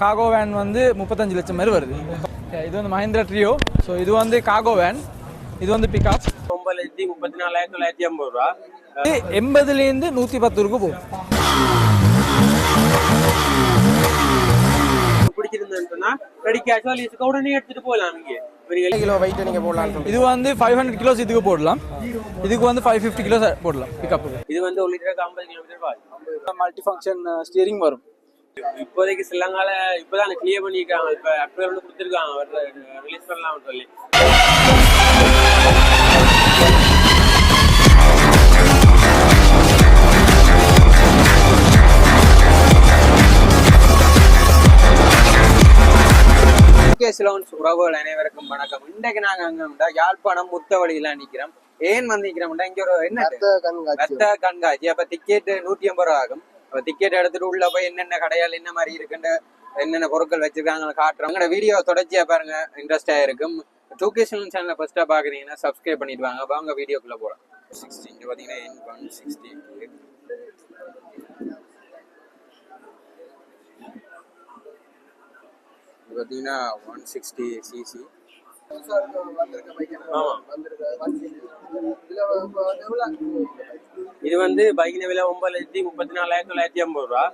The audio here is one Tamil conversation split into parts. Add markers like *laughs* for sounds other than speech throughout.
காகோ வேன் வந்து முப்பத்தஞ்சு லட்சம் மாதிரி வருது. இது வந்து மஹிந்திரா ட்ரியோ ஸோ இது வந்து காகோ வேன் இது வந்து பிக்அப் ஒன்பது லட்சத்தி முப்பத்தி நாலாயிரத்தி தொள்ளாயிரத்தி ஐம்பது ரூபா. எண்பதுலேருந்து நூற்றி பத்து ரூபாய் போகும் பிடிச்சிருந்தேன்னு சொன்னா ரெடி கேஷ் லீஸுக்கு உடனே எடுத்துட்டு போகலாம் இங்கே. கிலோ வெயிட் நீங்க போடலாம்னு இது வந்து ஃபைவ் ஹண்ட்ரட் கிலோஸ் இதுக்கு போடலாம். இதுக்கு வந்து ஃபைவ் ஃபிஃப்டி கிலோஸ் போடலாம் பிக்கப் இது வந்து ஒரு லிட்டருக்கு ஐம்பது கிலோமீட்டர் பாய் மல்டி ஃபங்க்ஷன் ஸ்டியரிங் வரும். இப்போதைக்கு சிலங்கால இப்பதான் கிளியர் பண்ணிருக்காங்க இப்ப அப்போ வந்து கொடுத்துருக்காங்க. ரிலீஸ் பண்ணலாம்னு சொல்லி. உறவுகள் அனைவருக்கும் வணக்கம். இன்றைக்கு நாங்க அங்க யாழ்ப்பாணம் முத்தவழியில நிக்கிறோம். ஏன் வந்து நிக்கிறோம்டா இங்க ஒரு என்ன கண்காட்சி. அப்ப டிக்கெட் நூத்தி ஐம்பது ரூபா ஆகும். இப்போ டிக்கெட் எடுத்துட்டு உள்ள போய் என்னென்ன கடையால் என்ன மாதிரி இருக்குன்னு என்னென்ன பொருட்கள் வச்சிருக்காங்க காட்டுறோம். வீடியோ தொடர்ச்சியா பாருங்க. இன்ட்ரெஸ்டா இருக்கும். டூ கே சேனலை ஃபர்ஸ்டா பாக்குறீங்கன்னா சப்ஸ்கிரைப் பண்ணிட்டு வாங்க. வாங்க வீடியோக்குள்ள போகலாம் சிக்ஸ்டி இங்க என் ஒன் சிக்ஸ்டி பார்த்தீங்கன்னா ஒன் சிக்ஸ்டி சிசி இது வந்து பைக் விலை ஒன்பது லட்சத்தி முப்பத்தி நாலாயிரத்தி தொள்ளாயிரத்தி ஐம்பது ரூபா.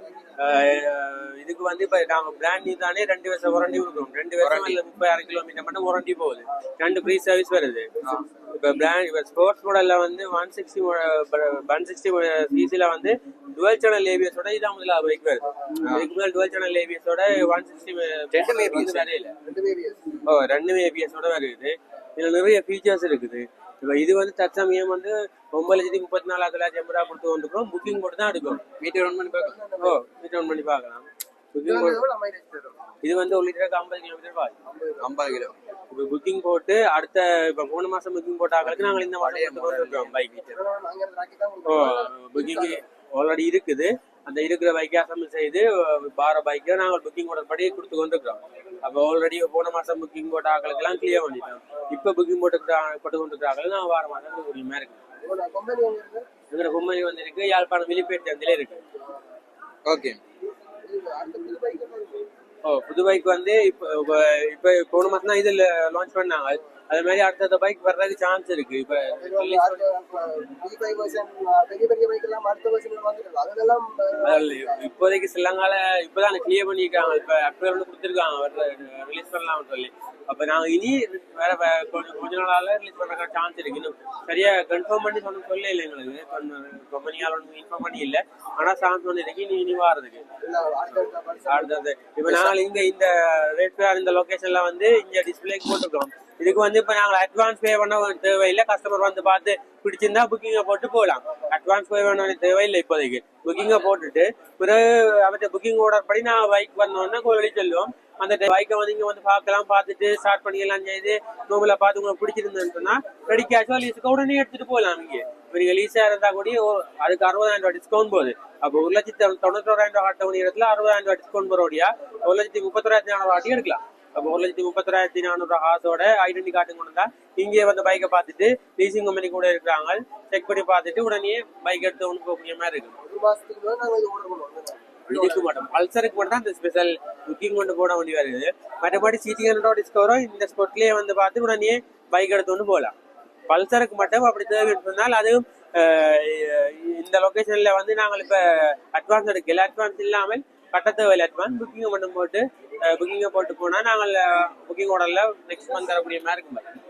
இதுக்கு வந்து இப்ப நாங்க பிராண்ட் நியூ தானே ரெண்டு வருஷம் வாரண்டி கொடுக்குறோம். ரெண்டு வருஷம் இல்ல முப்பதாயிரம் கிலோமீட்டர் மட்டும் வாரண்டி போகுது. ரெண்டு ஃப்ரீ சர்வீஸ் வருது. இப்ப பிராண்ட் இப்ப ஸ்போர்ட்ஸ் மாடல்ல வந்து ஒன் சிக்ஸ்டி ஒன் சிக்ஸ்டி சிசில வந்து டுவெல் சேனல் ஏபிஎஸோட இதான் முதல்ல பைக் வருது. இதுக்கு முதல் டுவெல் சேனல் ஏபிஎஸோட ஒன் சிக்ஸ்டி ரெண்டுமே ABS. வரையில ஓ ரெண்டுமே ஏபிஎஸோட வருது இதுல நிறைய ஃபீச்சர்ஸ் இருக்குது. இப்போ இது வந்து தற்சமயம் வந்து ஒன்பது லட்சத்தி முப்பத்தி நாலாயிரத்தி தொள்ளாயிரத்தி ஐம்பது ரூபா கொடுத்து வந்துருக்கோம் புக்கிங் போட்டு தான் எடுக்கும் மீட்டர் ஒன் பண்ணி பார்க்கலாம். ஓ மீட் ஆன் பண்ணி பார்க்கலாம். புக்கிங் போட்டு இது வந்து ஒரு லிட்டருக்கு ஐம்பது கிலோமீட்டர் பாய் ஐம்பது கிலோ. இப்போ புக்கிங் போட்டு அடுத்த இப்போ போன மாசம் புக்கிங் போட்ட ஆட்களுக்கு நாங்கள் இந்த மாதம் எடுத்து வந்துருக்கோம் பைக் ஓ புக்கிங் ஆல்ரெடி இருக்குது. அந்த இருக்கிற பைக்கை அசம்பிள் செய்து பார பைக்கை நாங்கள் புக்கிங் போட்ட படி கொடுத்து கொண்டிருக்கிறோம். அப்போ ஆல்ரெடி போன மாசம் புக்கிங் போட்ட ஆட்களுக்கெல்லாம் கிளியர் பண்ணிட்டோம். இப்போ புக்கிங் போட்டு போட்டு கொண்டிருக்கிற ஆட்கள் நான் வார மாதம் கொடுக்க இருக்கு. எங்களோட கும்மரி வந்து இருக்கு. யாழ்ப்பாணம் விழிப்பேட்டு அதிலே இருக்கு. ஓகே. ஓ புது பைக் வந்து இப்போ இப்போ போன மாசம் தான் இதில் லான்ச் பண்ணாங்க. அது மாதிரி அடுத்தடுத்த பைக் வர்றதுக்கு சான்ஸ் இருக்கு. இப்போ இப்போதைக்கு சிலங்கால இப்போதான் கிளியர் பண்ணிருக்காங்க இப்போ வந்து கொடுத்துருக்காங்க. ரிலீஸ் பண்ணலாம்னு சொல்லி. அப்போ நாங்கள் இனி வேற கொஞ்சம் கொஞ்ச நாளால ரிலீஸ் பண்ணுற சான்ஸ் இருக்கு. இன்னும் சரியா கன்ஃபார்ம் பண்ணி சொன்ன சொல்ல இல்லை எங்களுக்கு கம்பெனியால் ஒன்றும் இன்ஃபார்ம் பண்ணி இல்லை ஆனால் சான்ஸ் வந்து இருக்கு இனி இனி வாரதுக்கு அடுத்தது இப்போ நாங்கள் இங்க இந்த ரேட் இந்த லொகேஷன்ல வந்து இங்க டிஸ்பிளேக்கு போட்டுருக்கோம். இதுக்கு வந்து இப்போ நாங்கள் அட்வான்ஸ் பே பண்ண தேவையில்லை. கஸ்டமர் வந்து பார்த்து பிடிச்சிருந்தா புக்கிங்கை போட்டு போகலாம். அட்வான்ஸ் பே பண்ண வேண்டிய தேவையில்லை இப்போதைக்கு. புக்கிங்கை போட்டுட்டு பிறகு அவர்கிட்ட புக்கிங் ஆர்டர் படி நான் பைக் வந்தோன்னா கோழி சொல்லுவோம். அந்த பைக்கை வந்து இங்க வந்து பார்க்கலாம் பார்த்துட்டு ஸ்டார்ட் பண்ணிக்கலாம் செய்து நோம்பில் பார்த்து உங்களுக்கு பிடிச்சிருந்ததுன்னு சொன்னா ரெடி கேஷோ லீஸுக்கு உடனே எடுத்துட்டு போகலாம் இங்கே. இப்போ நீங்கள் லீஸாக இருந்தா கூட ஓ- அதுக்கு அறுபதாயிரம் ரூபாய் டிஸ்கவுண்ட் போகுது. அப்போ ஒரு லட்சத்தி தொண்ணூத்தோராயிரம் ரூபாய் ஆட்ட மணி இடத்துல அறுபதாயிரம் ரூபாய் டிஸ்கவுண்ட் போறோடியா ஒரு லட்சத்தி முப்பத்தோராயிரத்தி நானூறு ஆட்டி எடுக்கலாம். அப்போ ஒரு லட்சத்தி முப்பத்தொராயிரத்தி நானூறு காசோட ஐடென்டி கார்டு கொண்டு வந்தா இங்கே வந்து பைக்கை பார்த்துட்டு லீசிங் கம்பெனி கூட இருக்கிறாங்க. செக் பண்ணி பார்த்துட்டு உடனே பைக் எடுத்து ஒன்று போகக்கூடிய மாதிரி இருக்கு. இதுக்கு மட்டும். பல்சருக்கு மட்டும் தான் இந்த ஸ்பெஷல் புக்கிங் கொண்டு போட வேண்டி வருது மற்றபடி சிட்டி ஹண்ட்ரட் டிஸ்கவரோ இந்த ஸ்பாட்லயே வந்து பார்த்து உடனே பைக் எடுத்து கொண்டு போகலாம். பல்சருக்கு மட்டும் அப்படி தேவைன்னு சொன்னால் அதுவும் இந்த லொகேஷன்ல வந்து நாங்கள் இப்ப அட்வான்ஸ் எடுக்கல. அட்வான்ஸ் இல்லாமல் கட்ட தேவையில்லை அட்வான்ஸ் புக்கிங் மட்டும் போட்டு புக்கிங்கை போட்டு போனா நாங்கள் புக்கிங் ஆர்டர்ல நெக்ஸ்ட் மந்த் தரக்கூடிய மாதிரி இருக்கும்.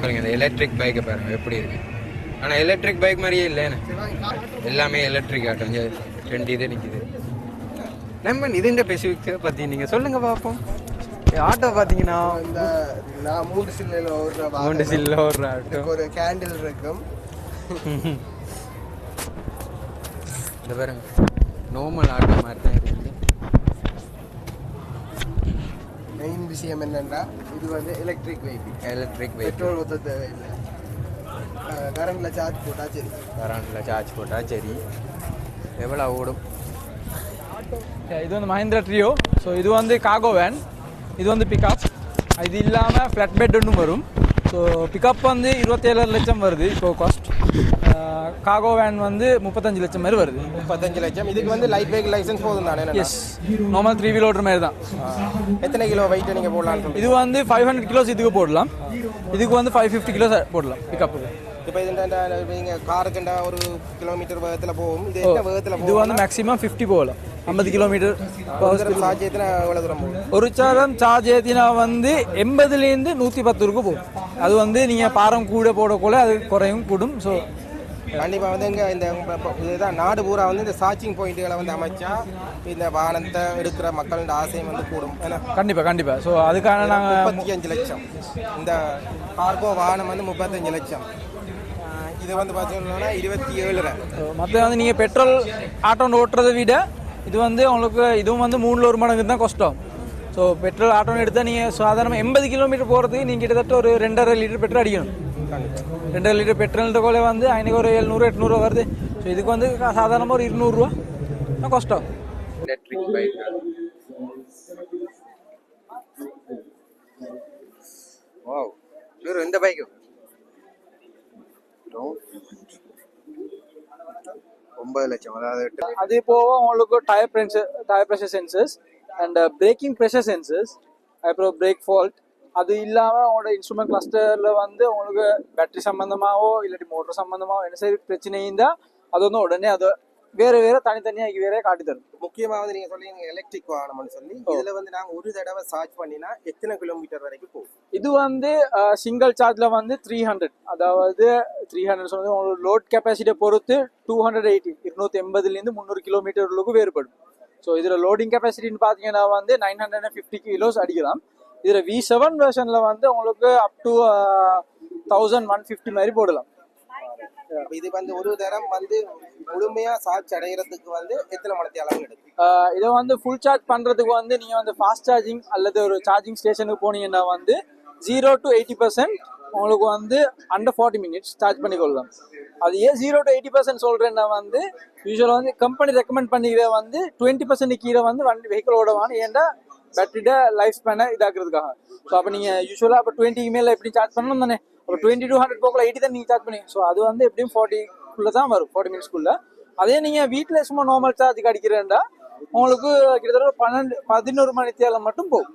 பாருங்க இந்த எலக்ட்ரிக் பைக்கை பாருங்க எப்படி இருக்கு. ஆனா எலக்ட்ரிக் பைக் மாதிரியே இல்லைன்னு எல்லாமே எலக்ட்ரிக் ஆட்டம் ரெண்டு இது நிக்குது. நம்ம இதுங்க ஸ்பெசிஃபிக்கை பத்தி நீங்க சொல்லுங்க பார்ப்போம் ஆட்டோ பாத்தீங்கன்னா இந்த நான் மூன்று சில்லையில் ஓடுற மூணு வாகனம். சில்ல ஒரு ஆட்டோ. ஒரு கேண்டில் இருக்கும். *laughs* இந்த பாருங்க நார்மல் ஆட்டோ மாதிரி தான் இருக்கு. விஷயம் என்னன்னா இது வந்து எலக்ட்ரிக் வெஹிக்கிள் எலக்ட்ரிக் பெட்ரோல் ஊற்ற தேவையில்லை. கரண்ட்ல சார்ஜ் போட்டா சரி. கரண்டில் சார்ஜ் போட்டால் சரி. எவ்வளோ ஓடும்? இது வந்து மஹிந்திரா ட்ரியோ ஸோ இது வந்து காகோ வேன் இது வந்து பிக்கப் இது இல்லாமல் ஃப்ளட் பெட் ஒன்றும் வரும். ஸோ பிக்கப் வந்து இருபத்தேழு லட்சம் வருது. இப்போ காஸ்ட் காகோ வேன் வந்து முப்பத்தஞ்சு லட்சம் மாதிரி வருது. முப்பத்தஞ்சு லட்சம். இதுக்கு வந்து லைட் வெஹிக்கிள் லைசன்ஸ் போதும் தானே எஸ் நார்மல் த்ரீ வீல் ஓட்டுற மாதிரி தான் எத்தனை கிலோ வெயிட் நீங்க போடலாம்னு இது வந்து ஃபைவ் ஹண்ட்ரட் கிலோஸ் இதுக்கு போடலாம். இதுக்கு வந்து ஃபைவ் ஃபிஃப்டி கிலோஸ் போடலாம் பிக்கப்புக்கு இப்போ நீங்க காருக்குண்டா ஒரு கிலோமீட்டர் வேகத்துல போகும். இது என்ன வேகத்துல இது வந்து மேக்ஸிமம் ஃபிஃப்டி போகலாம். ஐம்பது கிலோமீட்டர் சார்ஜ் எத்தனை எவ்வளவு தூரம் போகும்? ஒரு சாரம் சார்ஜ் ஏற்றினா வந்து எண்பதுலேருந்து நூற்றி பத்து வரைக்கும் போகும். அது வந்து நீங்கள் பாரம் கூட போடக்குள்ள அது குறையும் கூடும். ஸோ கண்டிப்பா வந்து இங்க இந்த இதுதான் நாடு பூரா வந்து இந்த சார்ஜிங் பாயிண்ட்களை வந்து அமைச்சா இந்த வாகனத்தை எடுக்கிற மக்களோட ஆசையும் வந்து கூடும். ஏன்னா கண்டிப்பாக கண்டிப்பாக ஸோ அதுக்கான நாங்கள் முப்பத்தி அஞ்சு லட்சம். இந்த கார்கோ வாகனம் வந்து முப்பத்தஞ்சு லட்சம். இது வந்து பார்த்தீங்கன்னா இருபத்தி ஏழு மற்ற வந்து நீங்கள் பெட்ரோல் ஆட்டோ ஓட்டுறதை விட இது வந்து உங்களுக்கு இதுவும் வந்து மூணில் ஒரு மடங்கு தான் கஷ்டம். ஸோ பெட்ரோல் ஆட்டோன்னு எடுத்தால் நீங்கள் சாதாரணமாக எண்பது கிலோமீட்டர் போகிறதுக்கு நீங்கள் கிட்டத்தட்ட ஒரு ரெண்டரை லிட்டர் பெட்ரோல் அடிக்கணும். ரெண்டரை லிட்டர் பெட்ரோல்ன்ற கோலை வந்து ஐநூறு ஒரு எழுநூறு எட்நூறுவா வருது. ஸோ இதுக்கு வந்து சாதாரணமாக ஒரு இருநூறுவா கஷ்டம் எலக்ட்ரிக் பைக் ஓ இவர் எந்த பைக்கு ஒன்பது லட்சம். அதாவது அது போக உங்களுக்கு tyre pressure tyre pressure sensors and braking pressure sensors அப்புறம் பிரேக் ஃபால்ட் அது இல்லாமல் உங்களோட இன்ஸ்ட்ருமெண்ட் கிளஸ்டரில் வந்து உங்களுக்கு பேட்டரி சம்மந்தமாகவோ இல்லாட்டி மோட்டர் சம்மந்தமாகவோ என்ன சரி பிரச்சனை இருந்தால் அது வந்து உடனே அதை வேறு வேறு தனித்தனியாக வேற காட்டி தரும். முக்கியமா வந்து நீங்க சொல்றீங்க எலக்ட்ரிக் வாகனம்னு சொல்லி இதுல வந்து நாங்க ஒரு தடவை சார்ஜ் பண்ணினா எத்தனை கிலோமீட்டர் வரைக்கும் போகும்? இது வந்து சிங்கிள் சார்ஜில் வந்து த்ரீ ஹண்ட்ரட் அதாவது த்ரீ ஹண்ட்ரட் சொன்னது உங்களுக்கு லோட் கெப்பாசிட்டியை பொறுத்து டூ ஹண்ட்ரட் எயிட்டி இருநூத்தி எண்பதுலேருந்து முந்நூறு கிலோமீட்டர்களுக்கு வேறுபடும். ஸோ இதில் லோடிங் கெப்பாசிட்டின்னு பார்த்தீங்கன்னா வந்து nine hundred and fifty kilos அடிக்கலாம். இதில் வி செவன் வெர்ஷனில் வந்து உங்களுக்கு up to thousand one fifty மாதிரி போடலாம். இது வந்து ஒரு தரம் வந்து முழுமையா சார்ஜ் அடைகிறதுக்கு வந்து எத்தனை மணி அளவு எடுக்கும்? இதை வந்து ஃபுல் சார்ஜ் பண்ணுறதுக்கு வந்து நீங்கள் வந்து ஃபாஸ்ட் சார்ஜிங் அல்லது ஒரு சார்ஜிங் ஸ்டேஷனுக்கு போனீங்கன்னா வந்து ஜீரோ டு எயிட்டி பர்சன்ட் உங்களுக்கு வந்து அண்டர் ஃபார்ட்டி மினிட்ஸ் சார்ஜ் பண்ணிக்கொள்ளலாம். அது ஏன் ஜீரோ டு எயிட்டி பர்சன்ட் சொல்கிறேன்னா வந்து யூஸ்வலாக வந்து கம்பெனி ரெக்கமெண்ட் பண்ணிக்கிற வந்து டுவெண்ட்டி பர்சன்ட் கீழே வந்து வண்டி வெஹிக்கிள் ஓடவான்னு ஏன்டா பேட்டரியோட லைஃப் ஸ்பேனை இதாக்குறதுக்காக. ஸோ அப்போ நீங்கள் யூஸ்வலாக அப்போ டுவெண்ட்டிக்கு மேலே எப்படி சார்ஜ் பண்ணணும் தானே? அப்போ டுவெண்ட்டி டூ ஹண்ட்ரட் போக்கில் எயிட்டி தான் நீங்கள் சார்ஜ் பண்ணி ஸோ அது வந்து எப்படியும் ஃபார்ட்டிக்குள்ளே தான் வரும். ஃபார்ட்டி மினிட்ஸ்க்குள்ளே அதே நீங்கள் வீட்டில் சும்மா நார்மல் சார்ஜ் அடிக்கிறேன்டா உங்களுக்கு கிட்டத்தட்ட பன்னெண்டு பதினோரு மணி தேலம் மட்டும் போகும்.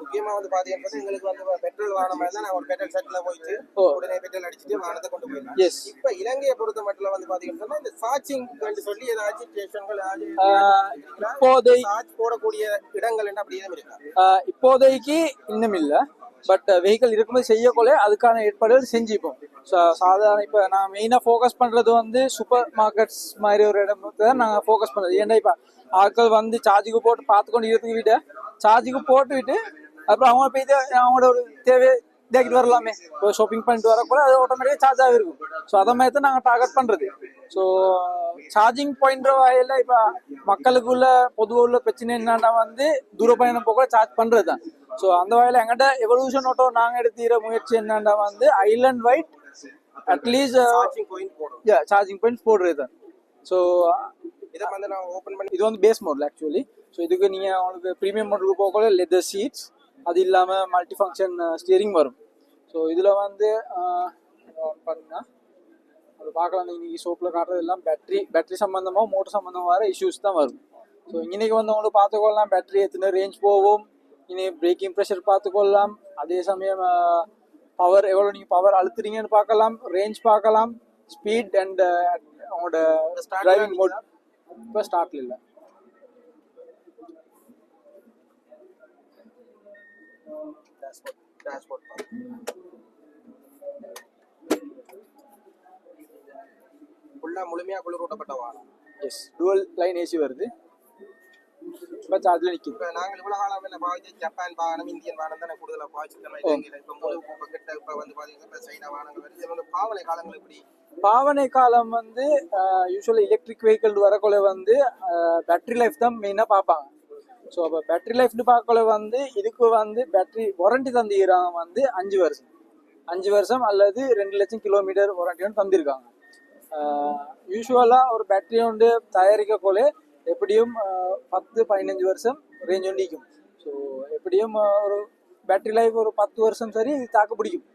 முக்கியமா வந்து பாத்தீங்கன்னா எங்களுக்கு வந்து பெட்ரோல் வாகனம் தான் ஒரு பெட்ரோல் செட்ல போயிட்டு. உடனே பெட்ரோல் அடிச்சுட்டு வாகனத்தை கொண்டு போயிடலாம் எஸ் இப்ப இலங்கையை பொறுத்த மட்டும் வந்து பாத்தீங்கன்னா இந்த சார்ஜிங் சொல்லி ஏதாச்சும் ஸ்டேஷன்கள் இப்போதை சார்ஜ் போடக்கூடிய இடங்கள் என்ன அப்படி எதுவும் இருக்கா. இப்போதைக்கு இன்னும் இல்லை. பட் வெஹிக்கிள் uh, இருக்கும்போது செய்யக்குள்ளே அதுக்கான ஏற்பாடுகள் செஞ்சுப்போம். ஸோ சாதாரண இப்போ நான் மெயினாக ஃபோக்கஸ் பண்ணுறது வந்து சூப்பர் மார்க்கெட்ஸ் மாதிரி ஒரு இடம் தான் நாங்கள் ஃபோக்கஸ் பண்ணுறது ஏன்னா இப்போ ஆட்கள் வந்து சார்ஜுக்கு போட்டு பார்த்துக்கொண்டு இருக்கிறதுக்கு விட சார்ஜுக்கு போட்டுவிட்டு அப்புறம் அவங்க போய் அவங்களோட ஒரு தேவை இதாக்கிட்டு வரலாமே. இப்போ ஷாப்பிங் பண்ணிட்டு வரக்கூட அது ஆட்டோமேட்டிக்காக சார்ஜ் ஆகிருக்கும் ஸோ அதை மாதிரி தான் நாங்கள் டார்கெட் பண்ணுறது ஸோ சார்ஜிங் பாயிண்ட் வகையில் இப்போ மக்களுக்குள்ள பொதுவாக உள்ள பிரச்சனை என்னன்னா வந்து தூர பயணம் போக சார்ஜ் பண்ணுறது தான். ஸோ அந்த வகையில் எங்கிட்ட எவல்யூஷன் ஆட்டோ நாங்கள் எடுத்துக்கிற முயற்சி என்னன்னா வந்து island wide at least charging point போடும் சார்ஜிங் பாயிண்ட்ஸ் போடுறது. தான் ஸோ இதை வந்து நான் ஓபன் பண்ணி இது வந்து பேஸ் மாடல் ஆக்சுவலி ஸோ இதுக்கு நீங்கள் உங்களுக்கு ப்ரீமியம் மாடலுக்கு போகல லெதர் சீட்ஸ் அது இல்லாமல் மல்டி ஃபங்க்ஷன் ஸ்டியரிங் வரும். ஸோ இதில் வந்து பார்த்தீங்கன்னா அது பார்க்கலாம் இன்னைக்கு ஷோப்பில் காட்டுறது எல்லாம் பேட்டரி பேட்டரி சம்மந்தமாக மோட்டர் சம்மந்தமாக வர இஷ்யூஸ் தான் வரும். ஸோ இன்னைக்கு வந்து உங்களுக்கு பார்த்துக்கொள்ளலாம் பேட்டரி எத்தனை ரேஞ்ச் போகும் இனி பிரேக்கிங் ப்ரெஷர் பார்த்துக்கொள்ளலாம் அதே சமயம் பவர் எவ்வளோ நீங்கள் பவர் அழுத்துறீங்கன்னு பார்க்கலாம். ரேஞ்ச் பார்க்கலாம். ஸ்பீட் அண்ட் உங்களோட டிரைவிங் மோட் இப்போ ஸ்டார்ட்ல இல்லை. டேஷ்போர்ட் டேஷ்போர்ட் ஃபுல்லா முழுமையா குளிரூட்டப்பட்ட வாகனம் எஸ் டுவல் லைன் ஏசி வருது. இப்போ சார்ஜில் இப்ப நாங்கள் இவ்வளவு காலம் என்ன பாவிச்சு ஜப்பான் வாகனம் இந்தியன் வாகனம் தானே கூடுதலா பாவிச்சிருக்கோம் இலங்கையில இப்ப முழு இப்ப கிட்ட இப்ப வந்து பாத்தீங்கன்னா இப்ப சைனா வாகனங்கள் வருது இது வந்து பாவனை காலங்கள் எப்படி? பாவனை காலம் வந்து யூஸ்வலி எலக்ட்ரிக் வெஹிக்கிள் வரக்குள்ள வந்து பேட்டரி லைஃப் தான் மெயினாக பார்ப்பாங்க. ஸோ அப்போ பேட்டரி லைஃப்னு பார்க்கல வந்து இதுக்கு வந்து பேட்டரி வாரண்டி தந்திக்கிறாங்க வந்து அஞ்சு வருஷம். அஞ்சு வருஷம் அல்லது ரெண்டு லட்சம் கிலோமீட்டர் வாரண்டியும் தந்திருக்காங்க. யூஸ்வலாக ஒரு பேட்டரி வந்து தயாரிக்கக்கோலே எப்படியும் பத்து பதினஞ்சு வருஷம் ரேஞ்ச் ஒன்று ஸோ எப்படியும் ஒரு பேட்டரி லைஃப் ஒரு பத்து வருஷம் சரி இது தாக்கு பிடிக்கும்